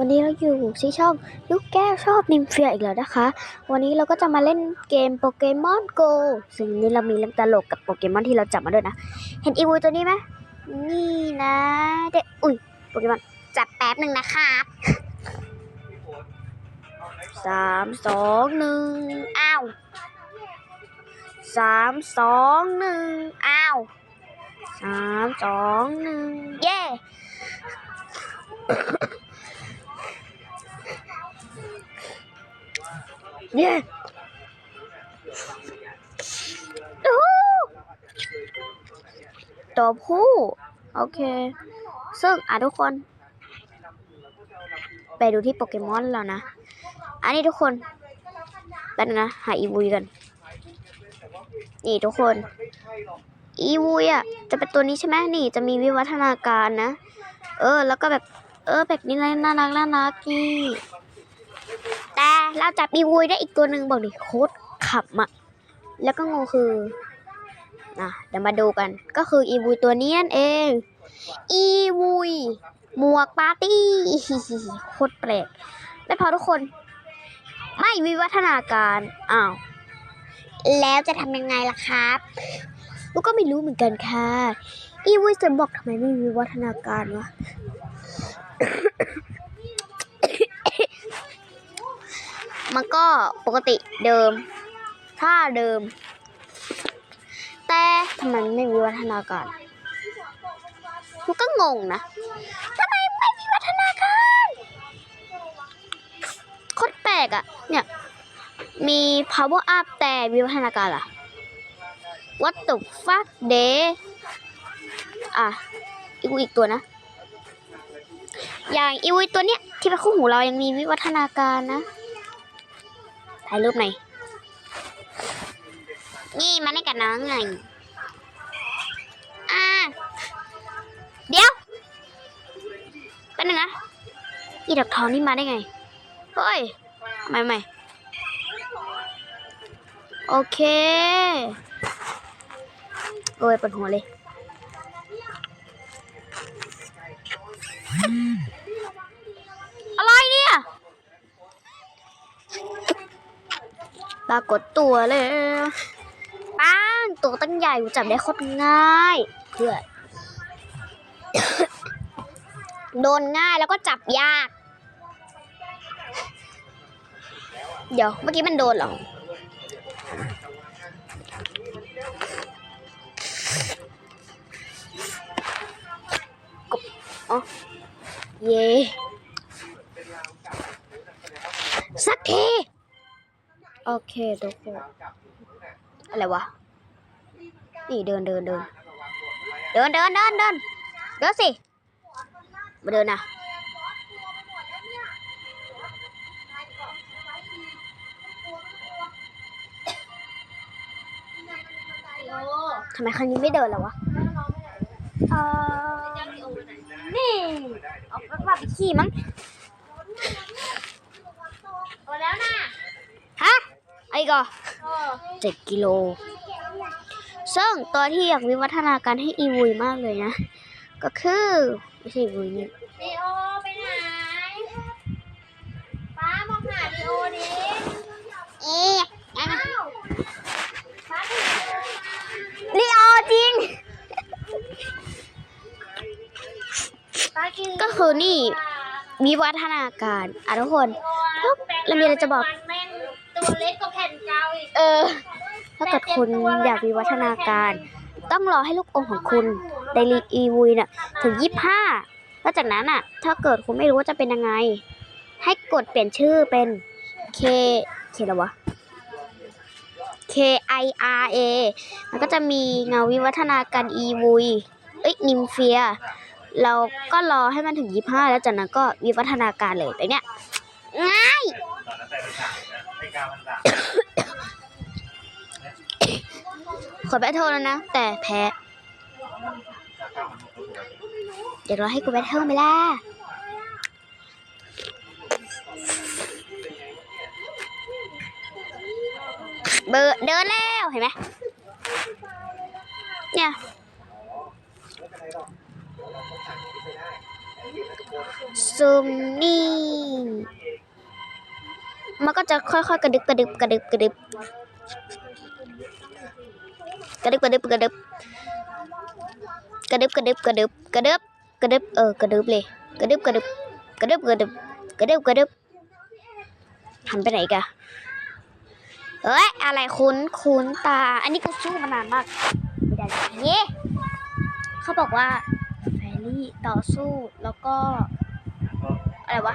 วันนี้เราอยู่ที่ช่องลูกแก้วชอบนิมเฟียอีกแล้วนะคะ วันนี้เราก็จะมาเล่นเกมโปเกมอนโกซึ่งนี้เรามีเรื่องตลกกับโปเกมอนที่เราจับมาด้วยนะ เห็นอีวูตัวนี้ไหมนี่นะเด็กอุ้ยโปเกมอนจับแป๊บหนึ่งนะครับสามสองหนึ่งอ้าวสามสองหนึ่งอ้าวสามสองหนึ่งเย้ เย้อู้ตัวผู้ โอเค ซึ่งอะทุกคน ไปดูที่โปเกมอนแล้วนะ อันนี้ทุกคนแป๊บนึงนะ หาอีวุยกัน นี่ทุกคน อีวุยอะ จะเป็นตัวนี้ใช่ไหมนี่ จะมีวิวัฒนาการนะ เออ แล้วก็แบบ เออ แบบนี้เลยน่ารักน่ารักนี่ แต่เราจับอีวุยได้อีกตัวหนึ่งบอกดิโคตรขับอะแล้วก็งงคือนะเดี๋ยวมาดูกัน ก็คืออีวุยตัวนี้นั่นเอง อีวุยหมวกปาร์ตี้โคตรแปลกไม่พอทุกคน ไม่วิวัฒนาการอ้าวแล้วจะทำยังไงล่ะครับลูกก็ไม่รู้เหมือนกันค่ะ อีวุยจะบอกทำไมไม่มีวิวัฒนาการวะ มันก็ปกติเดิม ท่าเดิม แต่ทำไมไม่มีวัฒนาการมันก็งงนะทำไมไม่มีวัฒนาการโคตรแปลกอะเนี่ย มี power up แต่มีวัฒนาการล่ะ what the fuck day อะ อีกอีกตัวนะ อย่างอีวิตัวเนี้ยที่เป็นคู่หูเรายังมีวิวัฒนาการนะ ถ่ายรูปหน่อย นี่มาได้กับน้องไงอ่าเดี๋ยวแป๊บนึงนะอีดอกทองนี่มาได้ไง เฮ้ยไม่ไม่โอเค โอ้ยปวดหัวเลย ปรากฏตัวเลยป้างตัวตั้งใหญ่กูจับได้โคตรง่ายเพื่อโดนง่ายแล้วก็จับยาก เดี๋ยวเมื่อกี้มันโดนหรอกบอ๋อเย่สักที โอเคทุกคนอะไรวะ นี่เดินเดินเดินเดินเดินเดินเดินเดินสิมาเดินนะทำไมครั้งนี้ไม่เดินแล้ววะเออนี่ออกมาไปขี่มั้ง โตแล้วนะ ฮะไอ้ก็เออเจ็ดกิโล ซึ่งตัวที่อยากวิวัฒนาการให้อีวุยมากเลยนะ ก็คือไม่ใช่อีวุยนี่ลีโอไปไหนป้ามองหาลีโอดิเอ๊ะอ้าวป้าถึงลีโอจริงป้ากินก็คือนี่วิวัฒนาการอะทุกคนพวกเรามีอะไรจะบอกแม่ง ตัวเล็กกว่าแผ่นเกาอีกเออ ถ้าเกิดคุณอยากวิวัฒนาการ ต้องรอให้ลูกอมของคุณไดรีอีวุยน่ะถึงยี่ห้าแล้วจากนั้นอะ ถ้าเกิดคุณไม่รู้ว่าจะเป็นยังไง ให้กดเปลี่ยนชื่อเป็น K K อะไรวะ K I R A มันก็จะมีเงาวิวัฒนาการอีวุยเอ้ยนิมเฟีย เราก็รอให้มันถึงยี่ห้าแล้วจากนั้นก็วิวัฒนาการเลยไปเนี่ยง่าย ตอแปะไม่กล้ามันด่าขอแบทเทิลแล้วนะ แต่แพ้ เดี๋ยวเราให้กูแบทเทิลไปล่ะเบอร์เดินแล้วเห็นไหมเนี่ยซูมนี่ มันก็จะค่อยๆกระดึบกระดึบกระดึบกระดึบกระดึบกระดึบกระดึบกระดึบกระดึบกระดึบกระดึบกระดึบเออกระดึบเลยกระดึบกระดึบกระดึบกระดึบกระดึบกระดึบหันไปไหนกันเอ้ยอะไรคุ้นคุ้นตา อันนี้ก็สู้มานานมากไม่ได้เยเย่เขาบอกว่าแฟรี่ต่อสู้แล้วก็ อะไรวะ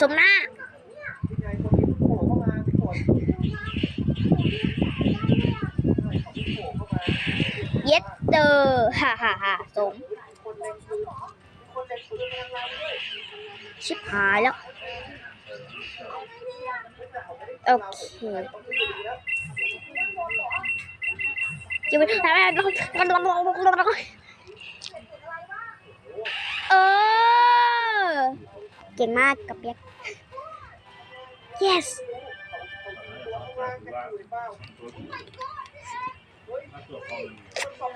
สมหน้าเย็ดเจอร์ฮ่าฮ่าฮ่าสม ชิบหายแล้ว โอเคจะไปทำอะไรกันลองลองลองลองเออ เก่งมากกับเปียก yes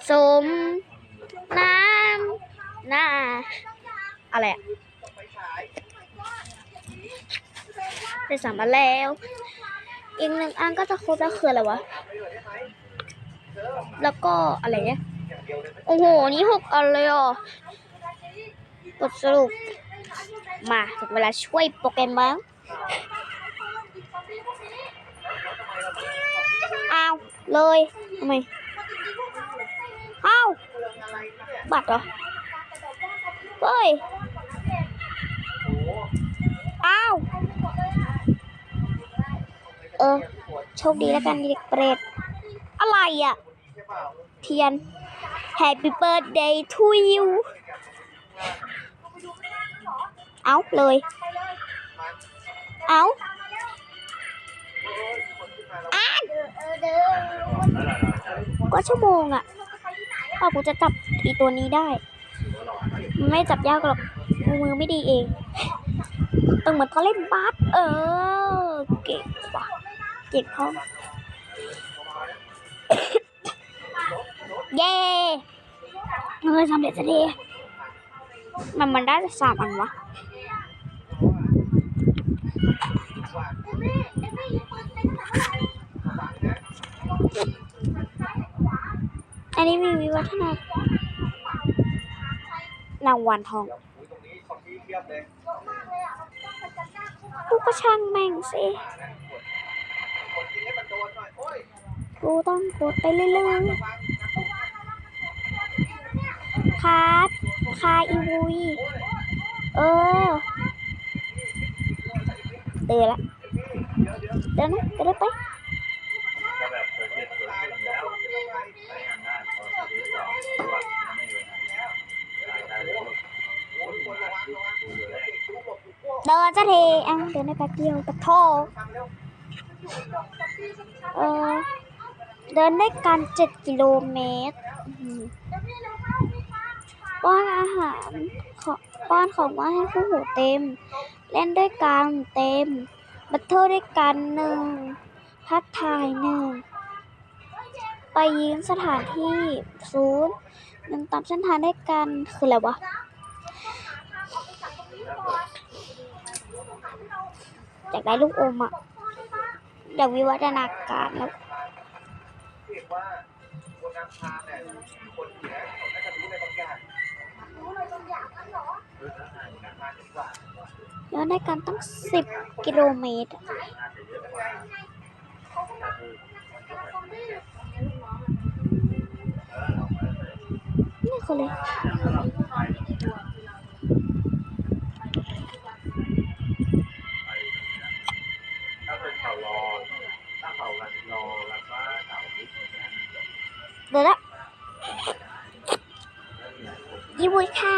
สมน้ำหน้าอะไรอะได้สามอันแล้ว อีกหนึ่งอันก็จะครบแล้วคืออะไรวะ แล้วก็อะไรเนี่ย โอ้โห นี่หกอันเลยอะกดสรุป mà được gọi là Squid Pokemon. Ao lơi mày ao, bật rồi. Ơi ao. เออโชคดีแล้วกันเด็กเปรตอะไรอ่ะ เทียน Happy birthday to you. เอาเลย เอาอ่านก็ชั่วโมงอะกว่ากูจะจับอีตัวนี้ได้ ไม่จับยากหรอกมือไม่ดีเอง ต้องเหมือนเขาเล่นบาสเออ เก่งว่ะเก่งเขาเย้เออสำเร็จสักทีมันมันได้สามอันวะ อันนี้มีวิวัฒนารางวัลทองกูก็ช่างแม่งสิกูต้องกดไปเรื่อยๆคาร์ดคาอีวุยเออ เตอร์ละเตอร์นะเตอร์ไปเดินจะเทอะเดินได้แป๊บเดียวกระโทเออเดินได้การเจ็ดกิโลเมตรป้อนอาหารขอป้อนของว่าให้คู่หูเต็ม เล่นด้วยกันเต็ม บัตเทิลด้วยกันหนึ่งพักทายหนึ่งไปยืนสถานที่ศูนย์หนึ่งตามเส้นทางด้วยกันคืออะไรวะอยากได้ลูกอมอะอยากวิวัฒนาการแล้วเรียกว่าคนนำทางเนี่ยคนอยู่แล้วเขาน่าจะรู้อะไรบางอย่างรู้เลยบางอย่างนั้นเหรอ แล้วได้กันตั้งสิบกิโลเมตร นี่คนเลยเดี๋ยวละยี่บุยค่ะ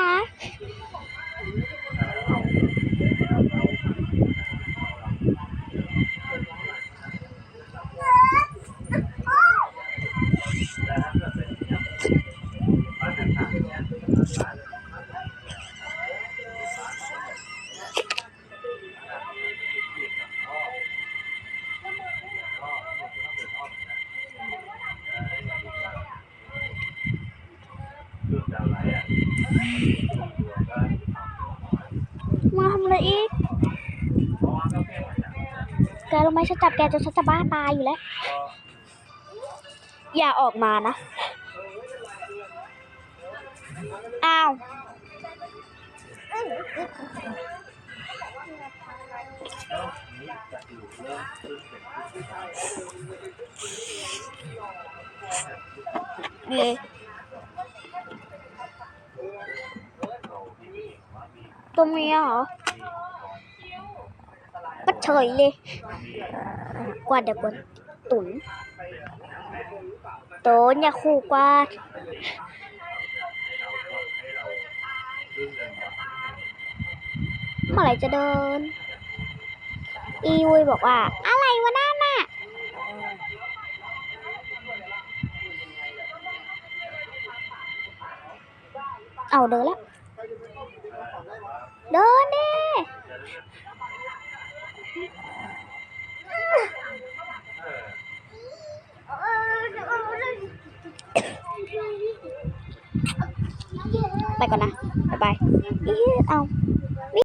รู้ไหมฉันจับแกจนฉันจะบ้าตายอยู่แล้ว อย่าออกมานะ อ้าวนี่ตัวเมียเหรอ ก็เฉยเลยกวาดเดี๋ยวกวาดตุ๋นโตนอย่าคู่กวาดเมื่อไหร่จะเดิน อีวุยบอกว่า อะไรวะนั่นน่ะเอาเดินแล้ว เดินดิ ไปก่อนนะ บ๊ายบายเอา